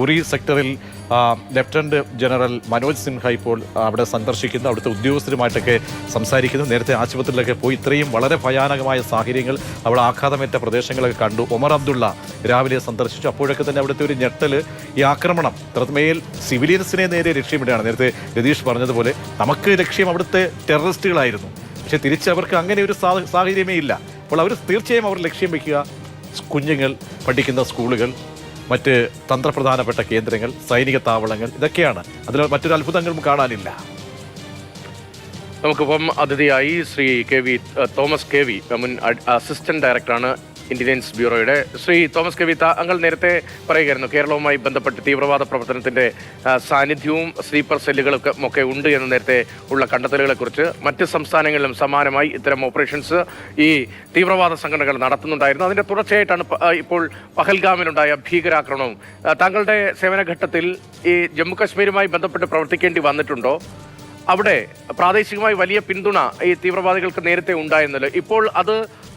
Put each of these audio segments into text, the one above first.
ഉറി സെക്ടറിൽ lieutenant general Manoj Sinha ഇപ്പോൾ അവിടെ സന്ദർശിക്കുന്നു. അവിടുത്തെ ഉദ്യോഗസ്ഥരുമായിട്ടൊക്കെ സംസാരിക്കുന്നു. നേരത്തെ ആശുപത്രിയിലൊക്കെ പോയി ഇത്രയും വളരെ ഭയാനകമായ സാഹചര്യങ്ങൾ അവിടെ ആഘാതമേറ്റ പ്രദേശങ്ങളൊക്കെ കണ്ടു. ഒമർ അബ്ദുള്ള രാവിലെ സന്ദർശിച്ചു. അപ്പോഴൊക്കെ തന്നെ അവിടുത്തെ ഒരു ഞെട്ടൽ ഈ ആക്രമണം ഇത്രമേൽ സിവിലിയൻസിനെ നേരെ ലക്ഷ്യമിടുകയാണ്. നേരത്തെ രതീഷ് പറഞ്ഞതുപോലെ നമുക്ക് ലക്ഷ്യം അവിടുത്തെ ടെററിസ്റ്റുകളായിരുന്നു. പക്ഷേ തിരിച്ച് അവർക്ക് അങ്ങനെ ഒരു സാഹചര്യമേ ഇല്ല. അപ്പോൾ അവർ തീർച്ചയായും അവർ ലക്ഷ്യം വയ്ക്കുക കുഞ്ഞുങ്ങൾ പഠിക്കുന്ന സ്കൂളുകൾ മറ്റ് തന്ത്രപ്രധാനപ്പെട്ട കേന്ദ്രങ്ങൾ സൈനിക താവളങ്ങൾ ഇതൊക്കെയാണ്. അതിൽ മറ്റൊരു അത്ഭുതങ്ങളും കാണാനില്ല. നമുക്കിപ്പം അതിഥിയായി Shri K V Thomas K V മുൻ അസിസ്റ്റന്റ് ഡയറക്ടറാണ് ഇന്റലിജൻസ് ബ്യൂറോയുടെ ശ്രീ തോമസ് കവിത അങ്ങൾ നേരത്തെ പറയുകയായിരുന്നു. കേരളവുമായി ബന്ധപ്പെട്ട് തീവ്രവാദ പ്രവർത്തനത്തിന്റെ സാന്നിധ്യവും സ്ലീപ്പർ സെല്ലുകളൊക്കെ ഒക്കെ ഉണ്ട് എന്ന് നേരത്തെ ഉള്ള കണ്ടെത്തലുകളെ കുറിച്ച് മറ്റ് സംസ്ഥാനങ്ങളിലും സമാനമായി ഇത്തരം ഓപ്പറേഷൻസ് ഈ തീവ്രവാദ സംഘടനകൾ നടത്തുന്നുണ്ടായിരുന്നു. അതിന്റെ തുടർച്ചയായിട്ടാണ് ഇപ്പോൾ പഹൽഗാമിലുണ്ടായ ഭീകരാക്രമണവും. താങ്കളുടെ സേവനഘട്ടത്തിൽ ഈ ജമ്മു കാശ്മീരുമായി ബന്ധപ്പെട്ട് പ്രവർത്തിക്കേണ്ടി വന്നിട്ടുണ്ടോ? അവിടെ പ്രാദേശികമായി വലിയ പിന്തുണ ഈ തീവ്രവാദികൾക്ക് നേരത്തെ ഉണ്ടായിരുന്നല്ലോ. ഇപ്പോൾ അത്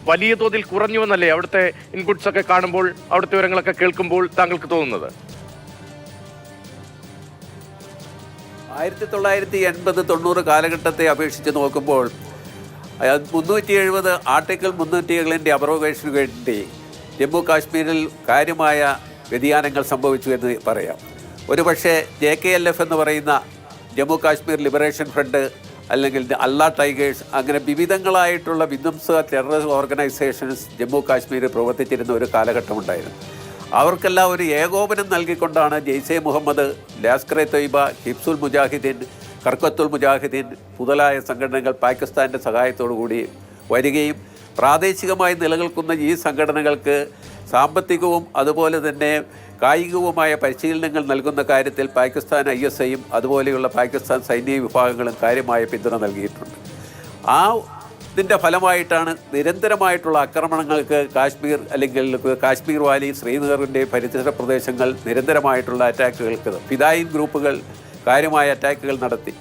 വലിയ തോതിൽ കുറഞ്ഞുവെന്നല്ലേ അവിടുത്തെ ഇൻപുട്സ് ഒക്കെ കാണുമ്പോൾ അവിടുത്തെ വിവരങ്ങളൊക്കെ കേൾക്കുമ്പോൾ താങ്കൾക്ക് തോന്നുന്നത്? ആയിരത്തി തൊള്ളായിരത്തി എൺപത് തൊണ്ണൂറ് കാലഘട്ടത്തെ അപേക്ഷിച്ച് നോക്കുമ്പോൾ മുന്നൂറ്റി എഴുപത് ആർട്ടിക്കിൾ മുന്നൂറ്റി ഏഴിന്റെ അബ്രോഗേഷന് വേണ്ടി ജമ്മു കാശ്മീരിൽ കാര്യമായ വ്യതിയാനങ്ങൾ സംഭവിച്ചു എന്ന് പറയാം. ഒരുപക്ഷെ ജെ കെ എൽ എഫ് എന്ന് പറയുന്ന ജമ്മു കാശ്മീർ ലിബറേഷൻ ഫ്രണ്ട് അല്ലെങ്കിൽ അല്ലാ ടൈഗേഴ്സ് അങ്ങനെ വിവിധങ്ങളായിട്ടുള്ള വിധ്വംസ ടെററിസ്റ്റ് ഓർഗനൈസേഷൻസ് ജമ്മു കാശ്മീരിൽ പ്രവർത്തിച്ചിരുന്ന ഒരു കാലഘട്ടമുണ്ടായിരുന്നു അവർക്കെല്ലാം ഒരു ഏകോപനം നൽകിക്കൊണ്ടാണ് ജെയ്സെ മുഹമ്മദ് ലാസ്കറെ തൊയ്ബ ഹിബ്സുൽ മുജാഹിദ്ദീൻ കർക്കത്തുൽ മുജാഹിദ്ദീൻ മുതലായ സംഘടനകൾ പാകിസ്ഥാന്റെ സഹായത്തോടു കൂടി വരികയും പ്രാദേശികമായി നിലനിൽക്കുന്ന ഈ സംഘടനകൾക്ക് സാമ്പത്തികവും അതുപോലെ തന്നെ കായികവുമായ പരിശീലനങ്ങൾ നൽകുന്ന കാര്യത്തിൽ പാകിസ്ഥാൻ ഐ എസ് ഐയും അതുപോലെയുള്ള പാകിസ്ഥാൻ സൈനിക വിഭാഗങ്ങളും കാര്യമായ പിന്തുണ നൽകിയിട്ടുണ്ട്. ആ ഇതിന്റെ ഫലമായിട്ടാണ് നിരന്തരമായിട്ടുള്ള ആക്രമണങ്ങൾക്ക് കാശ്മീർ അല്ലെങ്കിൽ കാശ്മീർ വാലി ശ്രീനഗറിന്റെ പരിസര പ്രദേശങ്ങൾ നിരന്തരമായിട്ടുള്ള അറ്റാക്കുകൾക്ക് ഫിദായിൻ ഗ്രൂപ്പുകൾ കാര്യമായ അറ്റാക്കുകൾ നടത്തി.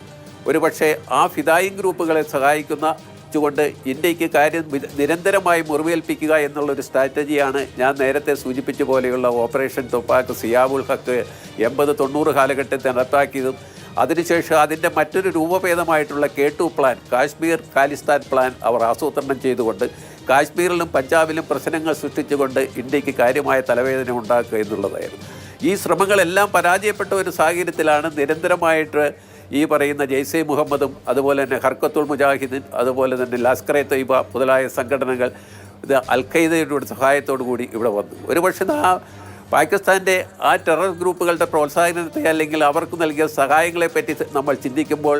ഒരുപക്ഷെ ആ ഫിദായിൻ ഗ്രൂപ്പുകളെ സഹായിക്കുന്ന ുകൊണ്ട് ഇന്ത്യയ്ക്ക് കാര്യം നിരന്തരമായി മുറിവേൽപ്പിക്കുക എന്നുള്ളൊരു സ്ട്രാറ്റജിയാണ് ഞാൻ നേരത്തെ സൂചിപ്പിച്ച പോലെയുള്ള ഓപ്പറേഷൻ തൊപ്പാക്ക് സിയാബുൽ ഹക്ക് എൺപത് തൊണ്ണൂറ് കാലഘട്ടത്തിൽ നടപ്പാക്കിയതും അതിനുശേഷം അതിന്റെ മറ്റൊരു രൂപഭേദമായിട്ടുള്ള K two plan Kashmir Khalistan plan അവർ ആസൂത്രണം ചെയ്തുകൊണ്ട് കാശ്മീരിലും പഞ്ചാബിലും പ്രശ്നങ്ങൾ സൃഷ്ടിച്ചുകൊണ്ട് ഇന്ത്യയ്ക്ക് കാര്യമായ തലവേദന ഉണ്ടാക്കുക എന്നുള്ളതായിരുന്നു. ഈ ശ്രമങ്ങളെല്ലാം പരാജയപ്പെട്ട ഒരു സാഹചര്യത്തിലാണ് നിരന്തരമായിട്ട് ഈ പറയുന്ന ജെയ്സെ മുഹമ്മദും അതുപോലെ തന്നെ ഹർക്കത്തുൽ മുജാഹിദീൻ അതുപോലെ തന്നെ ലസ്കറെ തൊയ്ബ മുതലായ സംഘടനകൾ ഇത് അൽ ഖയ്ദയുടെ സഹായത്തോടു കൂടി ഇവിടെ വന്നു. ഒരുപക്ഷെ ആ പാകിസ്ഥാന്റെ ആ ടെറർ ഗ്രൂപ്പുകളുടെ പ്രോത്സാഹനത്തെ അല്ലെങ്കിൽ അവർക്ക് നൽകിയ സഹായങ്ങളെ പറ്റി നമ്മൾ ചിന്തിക്കുമ്പോൾ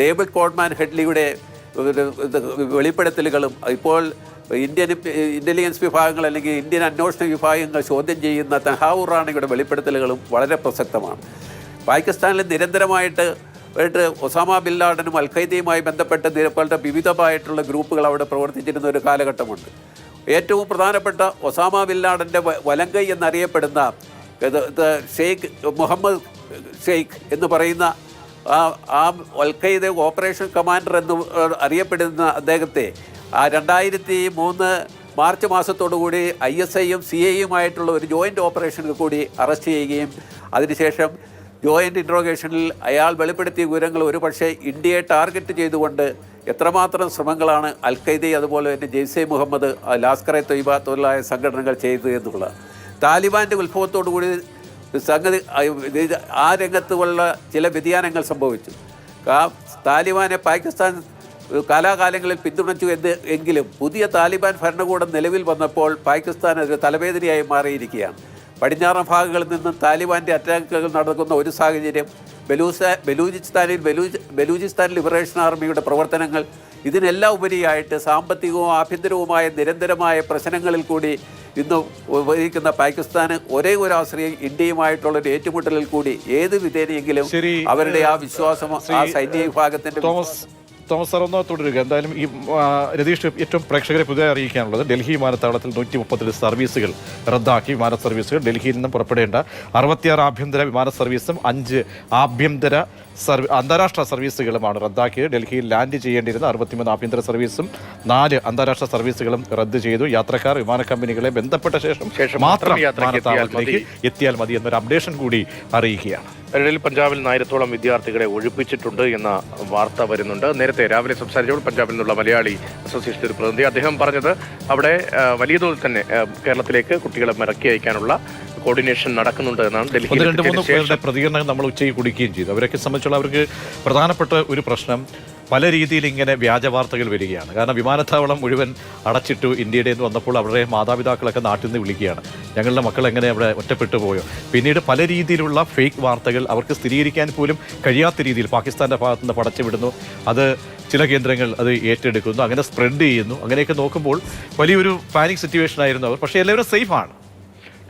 ഡേവിഡ് കോഡ്മാൻ ഹെഡ്ലിയുടെ വെളിപ്പെടുത്തലുകളും ഇപ്പോൾ ഇന്ത്യൻ ഇന്റലിജൻസ് വിഭാഗങ്ങൾ അല്ലെങ്കിൽ ഇന്ത്യൻ അന്വേഷണ വിഭാഗങ്ങൾ ചോദ്യം ചെയ്യുന്ന തഹാവൂർ റാണിയുടെ വെളിപ്പെടുത്തലുകളും വളരെ പ്രസക്തമാണ്. പാകിസ്ഥാനിൽ നിരന്തരമായിട്ട് ആയിട്ട് ഒസാമ ബിൻ ലാഡനും അൽ ഖൈദയുമായി ബന്ധപ്പെട്ട് നിരപ്പോഴത്തെ വിവിധമായിട്ടുള്ള ഗ്രൂപ്പുകൾ അവിടെ പ്രവർത്തിച്ചിരുന്ന ഒരു കാലഘട്ടമുണ്ട്. ഏറ്റവും പ്രധാനപ്പെട്ട ഒസാമ ബിൻ ലാഡന്റെ വലങ്കൈ എന്നറിയപ്പെടുന്ന ഷെയ്ഖ് മുഹമ്മദ് ഷെയ്ഖ് എന്ന് പറയുന്ന ആ ആ അൽ ഖൈദ ഓപ്പറേഷൻ കമാൻഡർ എന്ന് അറിയപ്പെടുന്ന അദ്ദേഹത്തെ ആ രണ്ടായിരത്തി മൂന്ന് മാർച്ച് മാസത്തോടുകൂടി ഐ എസ് ഐയും സി ഐയുമായിട്ടുള്ള ഒരു ജോയിന്റ് ഓപ്പറേഷനിൽ കൂടി അറസ്റ്റ് ചെയ്യുകയും അതിനുശേഷം ജോയിന്റ് ഇൻട്രോഗേഷനിൽ അയാൾ വെളിപ്പെടുത്തിയ വിവരങ്ങൾ ഒരു പക്ഷേ ഇന്ത്യയെ ടാർഗറ്റ് ചെയ്തുകൊണ്ട് എത്രമാത്രം ശ്രമങ്ങളാണ് അൽ ഖൈദ അതുപോലെ തന്നെ ജെയ്സെ മുഹമ്മദ് ലാസ്കർ ലാസ്കറെ തൊയ്ബ തൊഴിലായ സംഘടനകൾ ചെയ്തത് എന്നുള്ളത്. താലിബാന്റെ ഉത്ഭവത്തോടു കൂടി സംഗതി ആ, രംഗത്തുള്ള ചില വ്യതിയാനങ്ങൾ സംഭവിച്ചു. താലിബാനെ പാകിസ്ഥാൻ കാലാകാലങ്ങളിൽ പിന്തുണച്ചു എന്ന് എങ്കിലും പുതിയ താലിബാൻ ഭരണകൂടം നിലവിൽ വന്നപ്പോൾ പാകിസ്ഥാൻ ഒരു തലവേദനയായി മാറിയിരിക്കുകയാണ്. പടിഞ്ഞാറൻ ഭാഗങ്ങളിൽ നിന്നും താലിബാന്റെ അറ്റാക്കുകൾ നടക്കുന്ന ഒരു സാഹചര്യം ബലൂസ ബലൂചിസ്ഥാനിൽ ബലൂജ് ബലൂചിസ്ഥാൻ ലിബറേഷൻ ആർമിയുടെ പ്രവർത്തനങ്ങൾ ഇതിനെല്ലാം ഉപരിയായിട്ട് സാമ്പത്തികവും ആഭ്യന്തരവുമായ നിരന്തരമായ പ്രശ്നങ്ങളിൽ കൂടി ഇന്ന് ഉപയോഗിക്കുന്ന പാകിസ്ഥാന് ഒരേ ഒരു ആശ്രയം ഇന്ത്യയുമായിട്ടുള്ള ഒരു ഏറ്റുമുട്ടലിൽ കൂടി ഏത് വിധേനയെങ്കിലും അവരുടെ ആ വിശ്വാസം ആ സൈനിക വിഭാഗത്തിന്റെ തോമസ് സാർ ഒന്ന് തുടരുക എന്തായാലും ഈ രതീഷ് ഏറ്റവും പ്രേക്ഷകരെ പുതിയ അറിയിക്കാനുള്ളത് ഡൽഹി വിമാനത്താവളത്തിൽ നൂറ്റി മുപ്പത്തിരണ്ട് സർവീസുകൾ റദ്ദാക്കി. വിമാന സർവീസുകൾ ഡൽഹിയിൽ നിന്നും പുറപ്പെടേണ്ട അറുപത്തിയാറ് ആഭ്യന്തര വിമാന സർവീസും അഞ്ച് ആഭ്യന്തര സർവീ അന്താരാഷ്ട്ര സർവീസുകളുമാണ് റദ്ദാക്കിയത് ഡൽഹിയിൽ ലാൻഡ് ചെയ്യേണ്ടിയിരുന്ന അറുപത്തിമൂന്ന് ആഭ്യന്തര സർവീസും നാല് അന്താരാഷ്ട്ര സർവീസുകളും റദ്ദ് ചെയ്തു. യാത്രക്കാർ വിമാന കമ്പനികളെ ബന്ധപ്പെട്ട ശേഷം മാത്രം വിമാനത്താവളത്തിലേക്ക് എത്തിയാൽ മതി. എന്നൊരു അപ്ഡേഷൻ കൂടി അറിയിക്കുകയാണ്. ഡൽഹിയിൽ പഞ്ചാബിൽ നായിരത്തോളം വിദ്യാർത്ഥികളെ ഒഴിപ്പിച്ചിട്ടുണ്ട് എന്ന വാർത്ത വരുന്നുണ്ട്. നേരത്തെ രാവിലെ സംസാരിച്ചപ്പോൾ പഞ്ചാബിൽ നിന്നുള്ള മലയാളി അസോസിയേഷൻ ഒരു പ്രതിനിധി അദ്ദേഹം പറഞ്ഞത് അവിടെ വലിയ തോതിൽ തന്നെ കേരളത്തിലേക്ക് കുട്ടികളെ മടക്കി അയക്കാനുള്ള കോർഡിനേഷൻ നടക്കുന്നുണ്ട് എന്നാണ് ഒന്ന് ഡൽഹിയിൽ രണ്ട് മൂന്ന് പേരുടെ പ്രതികരണങ്ങൾ നമ്മൾ ഉച്ചയ്ക്ക് കുടിക്കുകയും ചെയ്തു. അവരൊക്കെ സംബന്ധിച്ചുള്ള അവർക്ക് പ്രധാനപ്പെട്ട ഒരു പ്രശ്നം പല രീതിയിൽ ഇങ്ങനെ വ്യാജ വാർത്തകൾ വരികയാണ്. കാരണം വിമാനത്താവളം മുഴുവൻ അടച്ചിട്ടു ഇന്ത്യയുടെ നിന്ന് വന്നപ്പോൾ അവരുടെ മാതാപിതാക്കളൊക്കെ നാട്ടിൽ നിന്ന് വിളിക്കുകയാണ്. ഞങ്ങളുടെ മക്കൾ എങ്ങനെ അവിടെ ഒറ്റപ്പെട്ടു പോയോ? പിന്നീട് പല രീതിയിലുള്ള ഫേക്ക് വാർത്തകൾ അവർക്ക് സ്ഥിരീകരിക്കാൻ പോലും കഴിയാത്ത രീതിയിൽ പാകിസ്ഥാന്റെ ഭാഗത്തു നിന്ന് പടച്ചുവിടുന്നു അത് ചില കേന്ദ്രങ്ങൾ അത് ഏറ്റെടുക്കുന്നു അങ്ങനെ സ്പ്രെഡ് ചെയ്യുന്നു. അങ്ങനെയൊക്കെ നോക്കുമ്പോൾ വലിയൊരു പാനിക് സിറ്റുവേഷൻ ആയിരുന്നു അവർ. പക്ഷേ എല്ലാവരും സേഫാണ്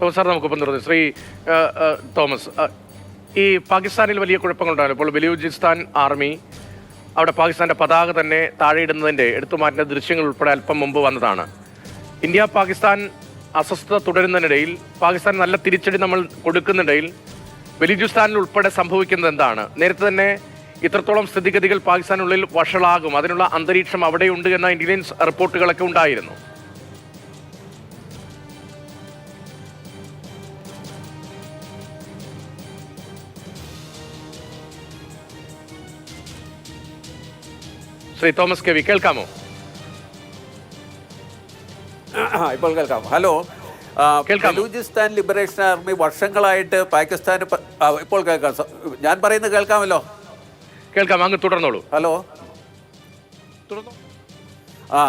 തോമസ് സാർ നമുക്കൊപ്പം നിർത്തി ശ്രീ തോമസ് ഈ പാകിസ്ഥാനിൽ വലിയ കുഴപ്പങ്ങളുണ്ടായിരുന്നു ഇപ്പോൾ ബലൂചിസ്ഥാൻ ആർമി അവിടെ പാകിസ്ഥാന്റെ പതാക തന്നെ താഴെയിടുന്നതിന്റെ എടുത്തു മാറ്റുന്ന ദൃശ്യങ്ങൾ ഉൾപ്പെടെ അല്പം മുമ്പ് വന്നതാണ്. ഇന്ത്യ പാകിസ്ഥാൻ അസ്വസ്ഥത തുടരുന്നതിനിടയിൽ പാകിസ്ഥാൻ നല്ല തിരിച്ചടി നമ്മൾ കൊടുക്കുന്നിടയിൽ ബലൂചിസ്ഥാനിൽ ഉൾപ്പെടെ സംഭവിക്കുന്നത് എന്താണ്? നേരത്തെ തന്നെ ഇത്രത്തോളം സ്ഥിതിഗതികൾ പാകിസ്ഥാനുള്ളിൽ വഷളാകും. അതിനുള്ള അന്തരീക്ഷം അവിടെയുണ്ട് എന്ന ഇന്റലിജൻസ് റിപ്പോർട്ടുകളൊക്കെ ഉണ്ടായിരുന്നു. ശ്രീ തോമസ് കെ വി കേൾക്കാമോ? ഇപ്പോൾ കേൾക്കാം. ഹലോ? ബലൂചിസ്ഥാൻ ലിബറേഷൻ ആർമി വർഷങ്ങളായിട്ട് പാകിസ്ഥാന് ഇപ്പോൾ കേൾക്കാം. ഞാൻ പറയുന്നത് കേൾക്കാമല്ലോ? കേൾക്കാം അങ്ങ് തുടർന്നോളൂ. ഹലോ. ആ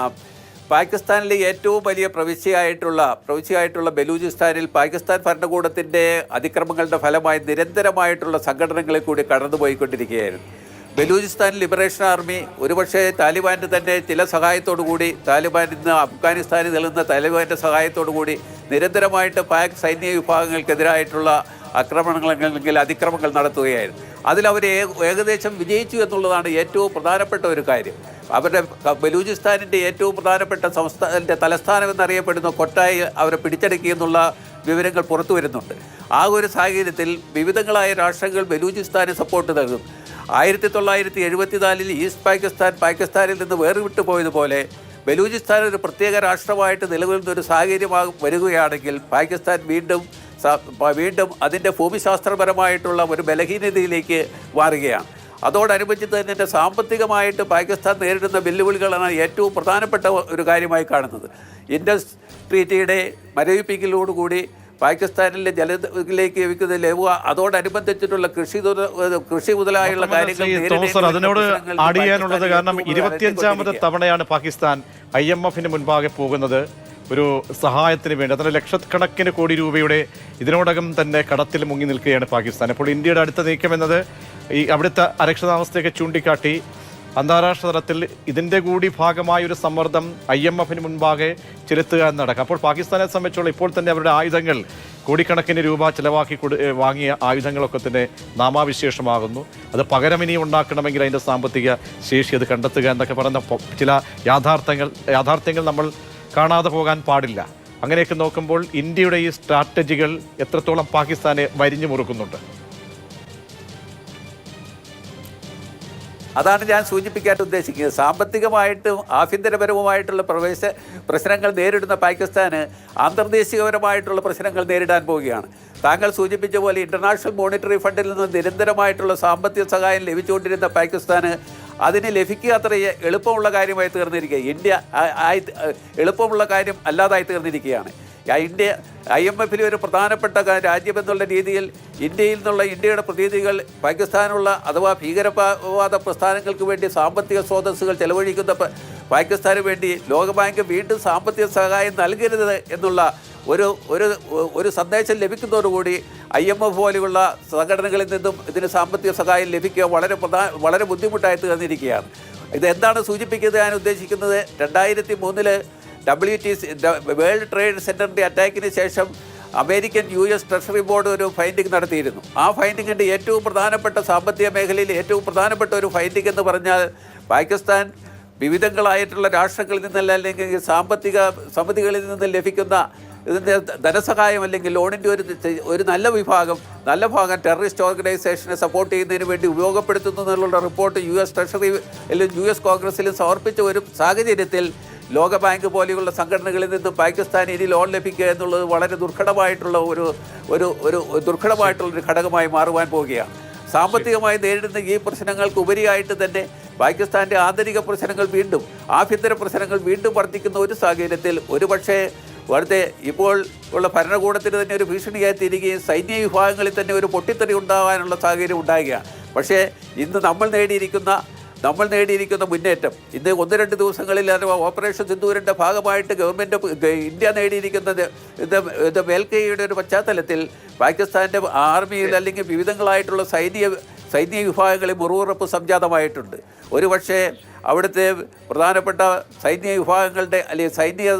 പാകിസ്ഥാനിലെ ഏറ്റവും വലിയ പ്രവിശ്യയായിട്ടുള്ള പ്രവിശ്യയായിട്ടുള്ള ബലൂചിസ്ഥാനിൽ പാകിസ്ഥാൻ ഭരണകൂടത്തിന്റെ അതിക്രമങ്ങളുടെ ഫലമായി നിരന്തരമായിട്ടുള്ള സംഘടനകളിൽ കൂടി കടന്നുപോയിക്കൊണ്ടിരിക്കുകയായിരുന്നു. ബലൂചിസ്ഥാൻ ലിബറേഷൻ ആർമി ഒരുപക്ഷെ താലിബാന്റെ തന്നെ ചില സഹായത്തോടു കൂടി താലിബാൻ ഇന്ന് അഫ്ഗാനിസ്ഥാനിൽ നിൽക്കുന്ന താലിബാന്റെ സഹായത്തോടു കൂടി നിരന്തരമായിട്ട് പാക് സൈന്യ വിഭാഗങ്ങൾക്കെതിരായിട്ടുള്ള ആക്രമണങ്ങൾ അല്ലെങ്കിൽ അതിക്രമങ്ങൾ നടത്തുകയായിരുന്നു. അതിലവർ ഏകദേശം വിജയിച്ചു എന്നുള്ളതാണ് ഏറ്റവും പ്രധാനപ്പെട്ട ഒരു കാര്യം. അവരുടെ ബലൂചിസ്ഥാനിന്റെ ഏറ്റവും പ്രധാനപ്പെട്ട സംസ്ഥാനത്തിന്റെ തലസ്ഥാനം എന്നറിയപ്പെടുന്ന കൊട്ടായി അവരെ പിടിച്ചടക്കി എന്നുള്ള വിവരങ്ങൾ പുറത്തു വരുന്നുണ്ട്. ആ ഒരു സാഹചര്യത്തിൽ വിവിധങ്ങളായ രാഷ്ട്രങ്ങൾ ബലൂചിസ്ഥാന് സപ്പോർട്ട് നൽകും. ആയിരത്തി തൊള്ളായിരത്തി എഴുപത്തിനാലിൽ ഈസ്റ്റ് പാകിസ്ഥാൻ പാകിസ്ഥാനിൽ നിന്ന് വേർവിട്ടു പോയതുപോലെ ബലൂചിസ്ഥാൻ ഒരു പ്രത്യേക രാഷ്ട്രമായിട്ട് നിലകൊള്ളുന്ന ഒരു സാഹചര്യമാകും വരികയാണെങ്കിൽ പാകിസ്ഥാൻ വീണ്ടും വീണ്ടും അതിന്റെ ഭൂമിശാസ്ത്രപരമായിട്ടുള്ള ഒരു ബലഹീനതയിലേക്ക് മാറുകയാണ്. അതോടനുബന്ധിച്ച് തന്നെ എന്റെ സാമ്പത്തികമായിട്ട് പാകിസ്ഥാൻ നേരിടുന്ന വെല്ലുവിളികളാണ് ഏറ്റവും പ്രധാനപ്പെട്ട ഒരു കാര്യമായി കാണുന്നത്. ഇൻഡസ് ട്രീറ്റിയുടെ മരവിപ്പിക്കലോടുകൂടി പാകിസ്ഥാനിലെ ജലത്തിലേക്ക് ലഭിക്കുന്ന ലഘുവ അതോടനുബന്ധിച്ചിട്ടുള്ള കൃഷി കൃഷി മുതലായുള്ള കാര്യങ്ങൾ അതിനോട് കാരണം ഇരുപത്തിയഞ്ചാമത് തവണയാണ് പാകിസ്ഥാൻ ഐ എം എഫിന് മുൻപാകെ പോകുന്നത്. ഒരു സഹായത്തിന് വേണ്ടി അതിന് ലക്ഷക്കണക്കിന് കോടി രൂപയുടെ ഇതിനോടകം തന്നെ കടത്തിൽ മുങ്ങി നിൽക്കുകയാണ് പാകിസ്ഥാൻ. അപ്പോൾ ഇന്ത്യയുടെ അടുത്ത നീക്കം എന്നത് ഈ അവിടുത്തെ അരക്ഷിതാവസ്ഥയൊക്കെ ചൂണ്ടിക്കാട്ടി അന്താരാഷ്ട്ര തലത്തിൽ ഇതിന്റെ കൂടി ഭാഗമായ ഒരു സമ്മർദ്ദം ഐ എം എഫിന് മുൻപാകെ ചെലുത്തുക എന്ന് നടക്കുക അപ്പോൾ പാകിസ്ഥാനെ സംബന്ധിച്ചുള്ള ഇപ്പോൾ തന്നെ അവരുടെ ആയുധങ്ങൾ കോടിക്കണക്കിന് രൂപ ചിലവാക്കി കൊടു വാങ്ങിയ ആയുധങ്ങളൊക്കെ തന്നെ നാമാവിശേഷമാകുന്നു. അത് പകരം ഇനി ഉണ്ടാക്കണമെങ്കിൽ അതിന്റെ സാമ്പത്തിക ശേഷി അത് കണ്ടെത്തുക എന്നൊക്കെ പറയുന്ന ചില യാഥാർത്ഥ്യങ്ങൾ യാഥാർത്ഥ്യങ്ങൾ നമ്മൾ കാണാതെ പോകാൻ പാടില്ല. അങ്ങനെയൊക്കെ നോക്കുമ്പോൾ ഇന്ത്യയുടെ ഈ സ്ട്രാറ്റജികൾ എത്രത്തോളം പാകിസ്ഥാനെ വരിഞ്ഞു മുറുക്കുന്നുണ്ട്. അതാണ് ഞാൻ സൂചിപ്പിക്കാൻ ഉദ്ദേശിക്കുന്നത്. സാമ്പത്തികമായിട്ടും ആഭ്യന്തരപരവുമായിട്ടുള്ള പ്രവേശ പ്രശ്നങ്ങൾ നേരിടുന്ന പാകിസ്ഥാന് അന്തർദേശീയപരമായിട്ടുള്ള പ്രശ്നങ്ങൾ നേരിടാൻ പോവുകയാണ്. താങ്കൾ സൂചിപ്പിച്ച പോലെ ഇന്റർനാഷണൽ മോണിറ്ററി ഫണ്ടിൽ നിന്ന് നിരന്തരമായിട്ടുള്ള സാമ്പത്തിക സഹായം ലഭിച്ചുകൊണ്ടിരുന്ന പാകിസ്ഥാന് അതിന് ലഭിക്കുക അത്ര എളുപ്പമുള്ള കാര്യമായി തീർന്നിരിക്കുക ഇന്ത്യ ആയി എളുപ്പമുള്ള കാര്യം അല്ലാതായി തീർന്നിരിക്കുകയാണ്. ഇന്ത്യ ഐ എം എഫിലെ ഒരു പ്രധാനപ്പെട്ട രാജ്യമെന്നുള്ള രീതിയിൽ ഇന്ത്യയിൽ നിന്നുള്ള ഇന്ത്യയുടെ പ്രതിനിധികൾ പാകിസ്ഥാനുള്ള അഥവാ ഭീകരവാദ പ്രസ്ഥാനങ്ങൾക്ക് വേണ്ടി സാമ്പത്തിക സ്രോതസ്സുകൾ ചെലവഴിക്കുന്ന പാകിസ്ഥാന് വേണ്ടി ലോകബാങ്ക് വീണ്ടും സാമ്പത്തിക സഹായം നൽകരുത് എന്നുള്ള ഒരു ഒരു ഒരു സന്ദേശം ലഭിക്കുന്നതോടുകൂടി ഐ എം എഫ് പോലെയുള്ള സംഘടനകളിൽ നിന്നും ഇതിന് സാമ്പത്തിക സഹായം ലഭിക്കുക വളരെ പ്രധാന വളരെ ബുദ്ധിമുട്ടായി തീർന്നിരിക്കുകയാണ്. ഇതെന്താണ് സൂചിപ്പിക്കുന്നത് ഞാൻ ഉദ്ദേശിക്കുന്നത്? രണ്ടായിരത്തി മൂന്നിൽ W T C world trade സെന്ററിന്റെ അറ്റാക്കിന് ശേഷം American U S treasury board ഒരു ഫൈൻഡിങ് നടത്തിയിരുന്നു. ആ ഫൈൻഡിങ്ങിന്റെ ഏറ്റവും പ്രധാനപ്പെട്ട സാമ്പത്തിക മേഖലയിൽ ഏറ്റവും പ്രധാനപ്പെട്ട ഒരു ഫൈൻഡിങ് എന്ന് പറഞ്ഞാൽ പാകിസ്ഥാൻ വിവിധങ്ങളായിട്ടുള്ള രാഷ്ട്രങ്ങളിൽ നിന്നല്ല അല്ലെങ്കിൽ സാമ്പത്തിക സമിതികളിൽ നിന്ന് ലഭിക്കുന്ന ഇതിന്റെ ധനസഹായം അല്ലെങ്കിൽ ലോണിന്റെ ഒരു ഒരു നല്ല വിഭാഗം നല്ല ഭാഗം ടെററിസ്റ്റ് ഓർഗനൈസേഷനെ സപ്പോർട്ട് ചെയ്യുന്നതിന് വേണ്ടി ഉപയോഗപ്പെടുത്തുന്നു എന്നുള്ള റിപ്പോർട്ട് യു എസ് ട്രഷറി അല്ലെങ്കിൽ യു എസ് കോൺഗ്രസിലും സമർപ്പിച്ച ഒരു സാഹചര്യത്തിൽ ലോകബാങ്ക് പോലെയുള്ള സംഘടനകളിൽ നിന്ന് പാകിസ്ഥാൻ ഇനി ലോൺ ലഭിക്കുക എന്നുള്ളത് വളരെ ദുർഘടമായിട്ടുള്ള ഒരു ഒരു ഒരു ദുർഘടമായിട്ടുള്ളൊരു ഘടകമായി മാറുവാൻ പോവുകയാണ്. സാമ്പത്തികമായി നേരിടുന്ന ഈ പ്രശ്നങ്ങൾക്ക് ഉപരിയായിട്ട് തന്നെ പാകിസ്ഥാന്റെ ആന്തരിക പ്രശ്നങ്ങൾ വീണ്ടും ആഭ്യന്തര പ്രശ്നങ്ങൾ വീണ്ടും വർദ്ധിക്കുന്ന ഒരു സാഹചര്യത്തിൽ ഒരുപക്ഷേ വളരെ ഇപ്പോൾ ഉള്ള ഭരണകൂടത്തിന് തന്നെ ഒരു ഭീഷണിയായി തീരുകയും സൈന്യ വിഭാഗങ്ങളിൽ തന്നെ ഒരു പൊട്ടിത്തെറി ഉണ്ടാകാനുള്ള സാഹചര്യം ഉണ്ടാകുകയാണ് പക്ഷേ ഇന്ന് നമ്മൾ നേടിയിരിക്കുന്ന നമ്മൾ നേടിയിരിക്കുന്ന മുന്നേറ്റം. ഇന്ന് ഒന്ന് രണ്ട് ദിവസങ്ങളിൽ അഥവാ ഓപ്പറേഷൻ സിന്ദൂരിന്റെ ഭാഗമായിട്ട് ഗവൺമെന്റ് ഇന്ത്യ നേടിയിരിക്കുന്നത് ഇത് ഇത് മേൽക്കൈയുടെ ഒരു പശ്ചാത്തലത്തിൽ പാകിസ്ഥാന്റെ ആർമിയിൽ അല്ലെങ്കിൽ വിവിധങ്ങളായിട്ടുള്ള സൈനിക സൈനിക വിഭാഗങ്ങളിൽ മുറിവുറപ്പ് സംജാതമായിട്ടുണ്ട്. ഒരുപക്ഷേ അവിടുത്തെ പ്രധാനപ്പെട്ട സൈനിക വിഭാഗങ്ങളുടെ അല്ലെങ്കിൽ സൈനിക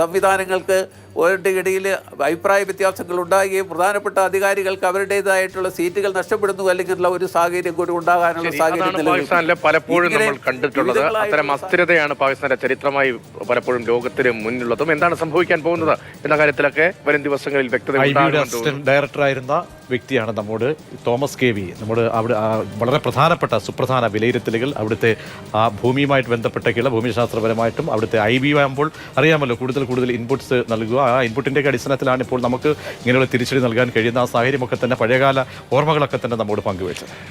സംവിധാനങ്ങൾക്ക് അവരുടെ ഇടയിൽ അഭിപ്രായ വ്യത്യാസങ്ങൾ ഉണ്ടാകുകയും പ്രധാനപ്പെട്ട അധികാരികൾക്ക് അവരുടേതായിട്ടുള്ള സീറ്റുകൾ നഷ്ടപ്പെടുന്നു അല്ലെങ്കിൽ ഒരു സാഹചര്യം കൂടി ഉണ്ടാകാനുള്ള സാഹചര്യം നിലനിൽക്കുന്നു. പാകിസ്ഥാനിലെ പലപ്പോഴും നമ്മൾ കണ്ടിട്ടുള്ളത്. അത്തരം അസ്ഥിരതയാണ് പാകിസ്ഥാന്റെ ചരിത്രമായി പലപ്പോഴും ലോകത്തിന് മുന്നിലുള്ളതും. എന്താണ് സംഭവിക്കാൻ പോകുന്നത് എന്ന കാര്യത്തിലൊക്കെ വരും ദിവസങ്ങളിൽ വ്യക്തത ഡയറക്ടറായിരുന്ന വ്യക്തിയാണ് നമ്മോട് തോമസ് കെ വി. നമ്മുടെ അവിടെ വളരെ പ്രധാനപ്പെട്ട സുപ്രധാന വിലയിരുത്തലുകൾ അവിടുത്തെ ആ ഭൂമിയുമായിട്ട് ബന്ധപ്പെട്ടൊക്കെയുള്ള ഭൂമിശാസ്ത്രപരമായിട്ടും അവിടുത്തെ ഐ ബി ആകുമ്പോൾ അറിയാമല്ലോ കൂടുതൽ കൂടുതൽ ഇൻപുട്സ് നൽകുക. ആ ഇൻപുട്ടിന്റെ അടിസ്ഥാനത്തിലാണ് ഇപ്പോൾ നമുക്ക് ഇങ്ങനെയുള്ള തിരിച്ചടി നൽകാൻ കഴിയുന്ന ആ സാഹചര്യമൊക്കെ തന്നെ പഴയകാല ഓർമ്മകളൊക്കെ തന്നെ നമ്മോട് പങ്കുവച്ചത്.